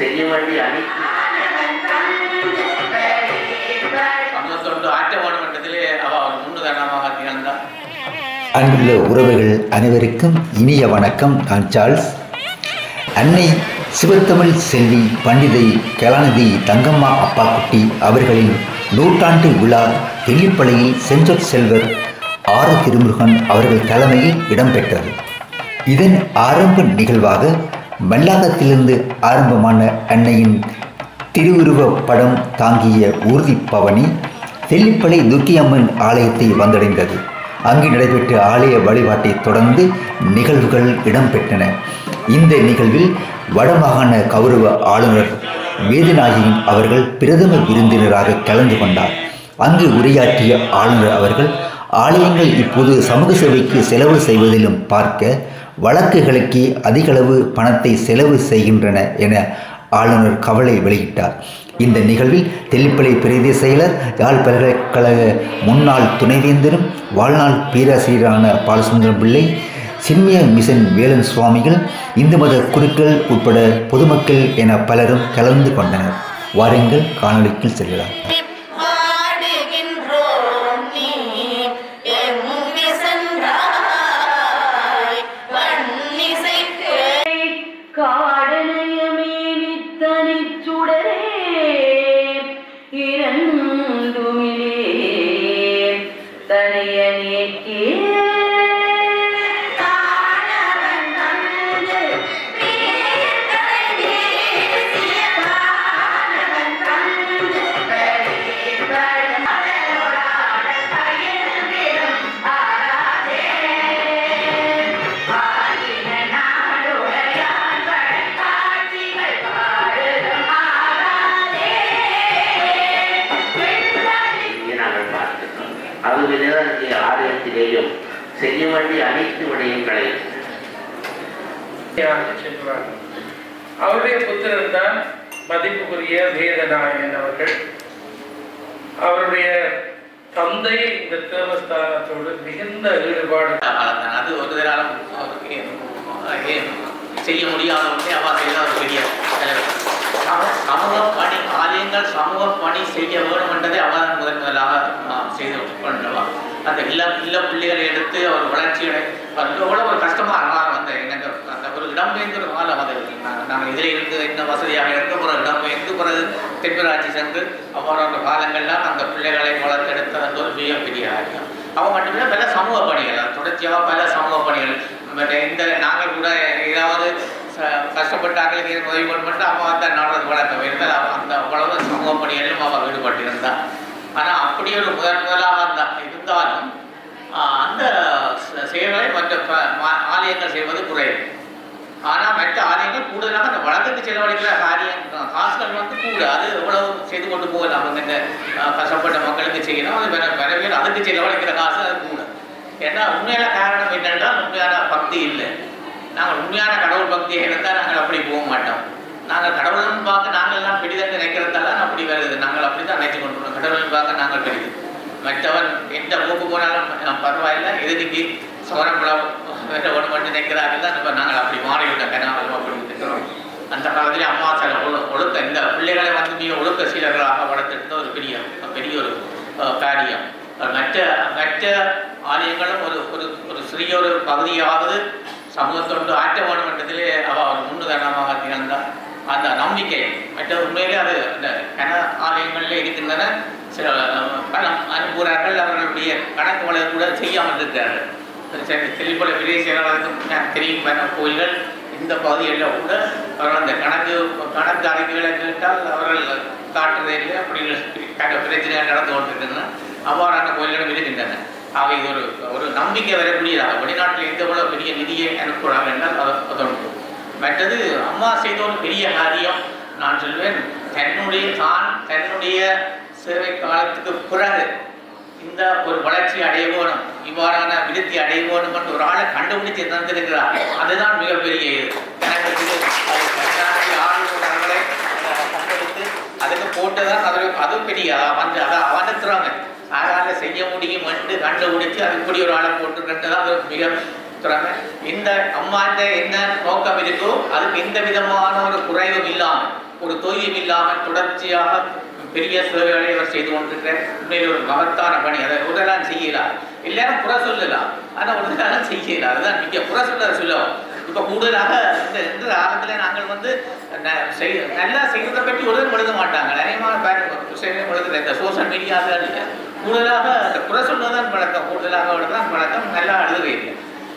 செய்ய வேண்டிய அனைத்து அவ அன்புள்ள உறவுகள் அனைவருக்கும் இனிய வணக்கம். நான் சார்ல்ஸ். அன்னை சிவத்தமிழ் செல்வி பண்டிதை கலாநிதி தங்கம்மா அப்பாக்குட்டி அவர்களின் நூற்றாண்டு விழா தெல்லிப்பளையில் செஞ்சொற் செல்வர் ஆறு திருமுருகன் அவர்கள் தலைமையில் இடம்பெற்றது. இதன் ஆரம்ப நிகழ்வாக மல்லாகத்திலிருந்து ஆரம்பமான அன்னையின் திருவுருவப் படம் தாங்கிய ஊர்தி பவனி தெல்லிப்பளை துக்கியம்மன் ஆலயத்தை வந்தடைந்தது. அங்கு நடைபெற்ற ஆலய வழிபாட்டை தொடர்ந்து நிகழ்வுகள் இடம்பெற்றன. இந்த நிகழ்வில் வடமாகாண கௌரவ ஆளுநர் வேதநாயகன் அவர்கள் பிரதம விருந்தினராக கலந்து கொண்டார். அங்கு உரையாற்றிய ஆளுநர் அவர்கள் ஆலயங்கள் இப்போது சமூக சேவைக்கு செலவு செய்வதிலும் பார்க்க வழக்குகளுக்கு அதிகளவு பணத்தை செலவு செய்கின்றன என ஆளுநர் கவலை வெளியிட்டார். இந்த நிகழ்வில் தெல்லிப்பளை பிரதேச செயலர் யாழ் பல்கலைக்கழக முன்னாள் துணைவேந்தரும் வாழ்நாள் பேராசிரியரான பாலசுந்தரம் பிள்ளை சின்மிய மிஷன் வேலன் சுவாமிகள் இந்து மத குருக்கள் உட்பட பொதுமக்கள் என பலரும் கலந்து கொண்டனர். வாருங்கள் காணொலிக்குள் செல்லலாம். செய்ய வேண்டிய அனைத்து செல்வார். அவருடைய புத்திரர் தான் மதிப்புக்குரிய வேதநாயகன் அவர்கள். அவருடைய தந்தை இந்த தேவஸ்தானத்தோடு மிகுந்த ஈடுபாடு. அது ஒரு தராலும் செய்ய முடியாத ஒன்றே அவா செய்த ஒரு பெரிய தலைவர் சமூக பணி ஆலயங்கள் சமூக பணி செய்ய வேண்டும் என்றதை அவதான் முதன் முதலாக செய்து கொண்டவா அந்த இல்ல இல்ல பிள்ளைகளை எடுத்து அவர் வளர்ச்சிகளை அவர் ஒரு கஷ்டமா இருந்தாலும் அந்த எனக்கு அந்த ஒரு இடம்பெயர்ந்து காலம் அது. நாங்கள் இதில் இருந்து இந்த வசதியாக இருந்து ஒரு இடம்பெயர்ந்து பிறகு தென்பிராட்சி சென்று அவ்வாறான காலங்கள்லாம் அந்த பிள்ளைகளை வளர்த்தெடுத்த அந்த ஒரு பெரிய காரியம். அவங்க மட்டுமே பல சமூக பணிகள் தொடர்ச்சியாக பல சமூக பணிகள் இந்த நாங்கள் கூட ஏதாவது ச- கஷ்டப்பட்டாங்களுக்கு இது உதவி பண்ணி அவன் அந்த நாடு வளர்க்க இருந்தால் அவன் அந்த அவ்வளவு சமூக பணிகளிலும் அவன் ஈடுபட்டிருந்தான் ஆனால் அப்படி ஒரு முதன் முதலாக இருந்தால் இருந்தாலும் அந்த செயல்களை மற்ற மா- ஆலயங்கள் செய்வது குறைவு. ஆனால் மற்ற ஆலயங்கள் கூடுதலாக அந்த வழக்கத்துக்கு செலவழிக்கிற காரியம் காசுகள் வந்து கூட. அது எவ்வளவு செய்து கொண்டு போகலாம் அவங்க இந்த கஷ்டப்பட்ட மக்களுக்கு செய்யணும். அது வேற வரவேல் அதுக்கு செலவழிக்கிற காசு அது கூட. ஏன்னா உண்மையான காரணம் என்னென்றால் உண்மையான பக்தி இல்லை. நாங்கள் உண்மையான கடவுள் பக்தியை இருந்தால் நாங்கள் அப்படி போக மாட்டோம். நாங்கள் கடவுள்னு பார்க்க நாங்கள்லாம் எல்லாம் பெரிதென்று நினைக்கிறதால அப்படி வருது. நாங்கள் அப்படி தான் நினைச்சு கொண்டு கடவுள்னு பார்க்க நாங்கள் பெரிது மற்றவன் எந்த மூக்கு போனாலும் பரவாயில்லை. எதிரிக்கு சோரம்பளம் வேற ஒன்று மட்டும் நினைக்கிறார்கள் தான் இப்போ நாங்கள் அப்படி மாறிவிட்டோம் கனாலும் அப்படின்னு நினைக்கிறோம். அந்த காலத்திலே அம்மா சில ஒழு ஒழுக்க இந்த பிள்ளைகளை வந்து மிக ஒழுக்க சீலர்களாக வளர்த்துட்டு ஒரு பெரிய பெரிய ஒரு காரியம். மற்ற மற்ற ஆலயங்களும் ஒரு ஒரு ஒரு சிறிய ஒரு பகுதியாவது சமூகத்தொண்டு ஆற்ற வேண்டும் என்றதிலே அவ முன்னுதாரணமாக தினந்தான் அந்த நம்பிக்கை மற்ற உண்மையிலே அது அந்த கன ஆலயங்களில் இருக்கின்றன. சில பணம் அனுப்புகிறார்கள் அவர்களுடைய கணக்குகளை கூட செய்யாமல் இருக்கிறார்கள். போல பெரிய செயலாளருக்கு தெரியும் பல கோயில்கள் இந்த பகுதிகளில் கூட அவர்கள் அந்த கணக்கு கணக்கு அறிக்கைகளை கேட்டால் அவர்கள் காட்டுறதே இல்லை அப்படி பிரச்சனையாக நடந்து கொண்டிருக்கின்றன. அவ்வாறான கோயில்களும் இருக்கின்றன. ஆக இது ஒரு ஒரு நம்பிக்கை வரக்கூடியதாக வெளிநாட்டில் எந்த எவ்வளவு பெரிய நிதியை அனுப்புகிறாங்க என்றால் அது மற்றது அம்மா செய்த ஒரு பெரிய காரியம். நான் சொல்வேன் தன்னுடைய தான் தன்னுடைய சேவை காலத்துக்கு பிறகு இந்த ஒரு வளர்ச்சி அடையவோனும் இவ்வாறான விருத்தி அடையவோனும் என்று ஒரு ஆளை கண்டுபிடிச்சு தந்திருக்கிறார். அதுதான் மிகப்பெரிய இது. எனக்கு இது அது கருணாநிதி ஆளுநர்களை கண்டுபிடித்து போட்டு தான் அது அதுவும் பெரிய? வந்து அதை அவனுத்துறாங்க அதனால செய்ய முடியும் என்று கண்டுபிடிச்சு அது இப்படி ஒரு ஆளை போட்டு கண்டுதான் அது மிக திறமை. இந்த அம்மாண்ட என்ன நோக்கம் இருக்கோ அதுக்கு எந்த விதமான ஒரு குறைவும் இல்லாமல் ஒரு தொய்வும் இல்லாமல் தொடர்ச்சியாக பெரிய சேவைகளை அவர் செய்து கொண்டிருக்கிறார். உண்மையில் ஒரு மகத்தான பணி. அதை உடலாம் செய்யலாம். இல்லைன்னா புற சொல்லலாம். ஆனால் உடலாம் செய்யலாம். அதுதான் மிக புற சொல்ல சொல்லுவோம். இப்போ கூடுதலாக இந்த இந்த காலத்தில் நாங்கள் வந்து செய் நல்லா செய்வதை பற்றி ஒருவர் எழுத மாட்டாங்க. நிறையமான பேர் எழுதுல இந்த சோசியல் மீடியாவில் கூடுதலாக அந்த குறை சொல்வதுதான் பழக்கம் கூடுதலாக எழுதுதான் பழக்கம் நல்லா எழுதுவீங்க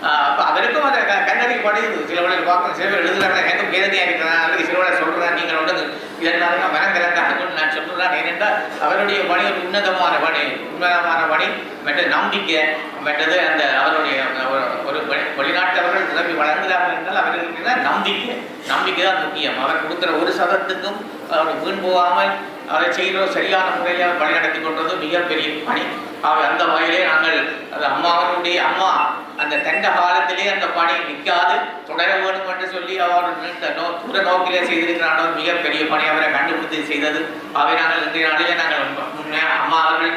அப்போ அவருக்கும் அந்த க- படையுது. சில வேளையில் பார்க்கணும். சில பேர் எழுதுறாங்க எனக்கும் வேதனையாக இருக்கிறான் அல்லது சில வேளை சொல்கிறேன் நீங்கள் வந்து இதனால மனம் கலந்தாங்கன்னு நான் சொல்கிறேன் ஏனென்றால் அவருடைய பணி ஒரு உன்னதமான பணி. உன்னதமான பணி. மற்ற நம்பிக்கை மற்றது அந்த அவருடைய ஒரு- வழி வெளிநாட்டவர்கள் உதவி வழங்குகிறார்கள் என்றால் அவர்களுக்கு நம்பிக்கை. நம்பிக்கை தான் முக்கியம். அவர் கொடுக்குற ஒரு சதத்துக்கும் அவர் வீண் போகாமல் அதை செய்கிற சரியான முறையில் வழிநடத்தி கொண்டது மிகப்பெரிய பணி. அவர் அந்த வகையிலே நாங்கள் அது அம்மாவனுடைய அம்மா அந்த தண்ட காலத்திலே அந்த பணி நிற்காது தொடர வேண்டும் என்று சொல்லி அவர் நீண்ட நோ தூர நோக்கிலே செய்திருக்கிறானோ மிகப்பெரிய பணி அவரை கண்டுபிடித்து செய்தது. அவை நாங்கள் இன்றைய நாளிலே நாங்கள் அம்மா அவர்கள்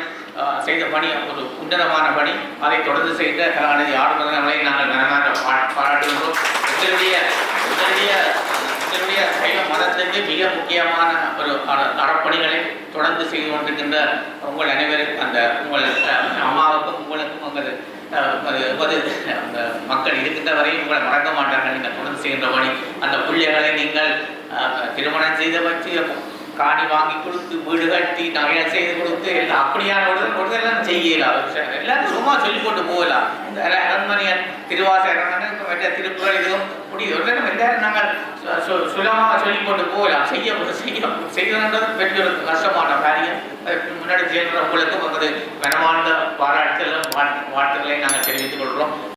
செய்த பணி ஒரு உன்னதமான பணி. அதை தொடர்ந்து செய்த கலாநிதி ஆளுநர்களை நாங்கள் மனமாற பா- எங்களுடைய எங்களுடைய எங்களுடைய சைவ மதத்துக்கு மிக முக்கியமான ஒரு அறப்பணிகளை தொடர்ந்து செய்து கொண்டிருக்கின்ற உங்கள் அனைவரும் அந்த உங்கள் அம்மாவுக்கும் உங்களுக்கும் உங்கள் மக்கள் இருக்கின்ற வரையும் உங்களை மறக்க மாட்டார்கள். நீங்கள் தொடர்ந்து செய்கின்ற வழி அந்த பிள்ளைகளை நீங்கள் அஹ், திருமணம் செய்த வச்சு காணி வாங்கி கொடுத்து வீடு கட்டி நகையை செய்து கொடுத்து எல்லாம் அப்படியான ஒரு ஒரு எல்லாம் செய்யலாம் எல்லாரும் சும்மா சொல்லிக்கொண்டு போகலாம் இந்த அரண்மனையன் திருவாசகன் அரண்மனை திருக்குறள் இதுவும் முடியுது. உடனே நேரம் எல்லாரும் நாங்கள் சுலமாக சொல்லி கொண்டு போகலாம். செய்ய செய்ய செய்யணுன்றது பெரிய ஒரு கஷ்டமான காரியம். அதற்கு முன்னாடி செய்கிற உங்களுக்கும் வந்து கனமான பாராட்டுதலும் வாழ்த்துக்களை நாங்கள் தெரிவித்துக் கொள்கிறோம்.